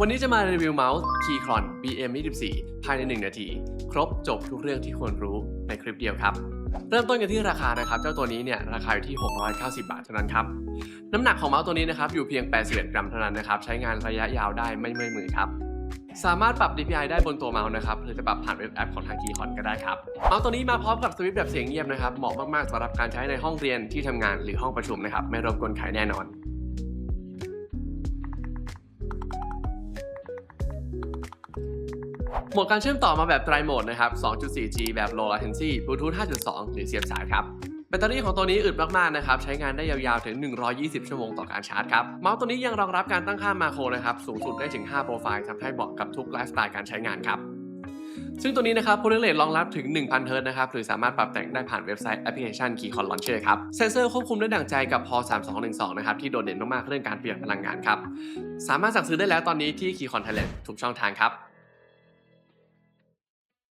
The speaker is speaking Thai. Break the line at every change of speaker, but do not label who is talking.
วันนี้จะมารีวิวเมาส์ Keychron BM24 ภายใน 1 นาที ครบจบทุกเรื่องที่ควรรู้ในคลิปเดียวครับ เริ่มต้นกันที่ราคานะครับ เจ้าตัวนี้เนี่ยราคาอยู่ที่ 690 บาทเท่านั้นครับ น้ำหนักของเมาส์ตัวนี้นะครับอยู่เพียง 81 กรัมเท่านั้นนะครับ ใช้งานระยะยาวได้ไม่เมื่อยมือครับ สามารถปรับ DPI ได้บนตัวเมาส์นะครับหรือจะปรับผ่านเว็บแอปของทาง Keychron ก็ได้ครับ เมาส์ตัวนี้มาพร้อมกับสวิตช์แบบเสียงเงียบนะครับเหมาะมากๆสำหรับการใช้ในห้องเรียนที่ทำงานหรือห้องประชุมนะครับไม่รบกวนใครแน่นอน โหมดการเชื่อมต่อมาแบบไตรโหมดนะครับ 2.4G แบบ low latency Bluetooth 5.2 หรือเสียบสายครับแบตเตอรี่ของตัวนี้อึดมากๆนะครับ ใช้งานได้ยาวๆถึง 120 ชั่วโมงต่อการชาร์จครับ เมาส์ตัวนี้ยังรองรับการตั้งค่ามาโครนะครับ สูงสุดได้ถึง 5 โปรไฟล์ทำให้เหมาะกับทุกไลฟ์สไตล์การใช้งานครับ ซึ่งตัวนี้นะครับ p o l a r rate รองรับถึง 1,000 เฮิร์ตนะครับ หรือสามารถปรับแต่งได้ผ่านเว็บไซต์แอปพลิเคชัน Keychron Launcher ครับ เซนเซอร์ควบคุมได้ดั่งใจกับ POR 3212 นะครับ ที่โดดเด่นมากๆเรื่องการประหยัดพลังงานครับ สามารถสั่งซื้อได้แล้วตอนนี้ที่ Keycon Thailand ทุกช่องทางครับ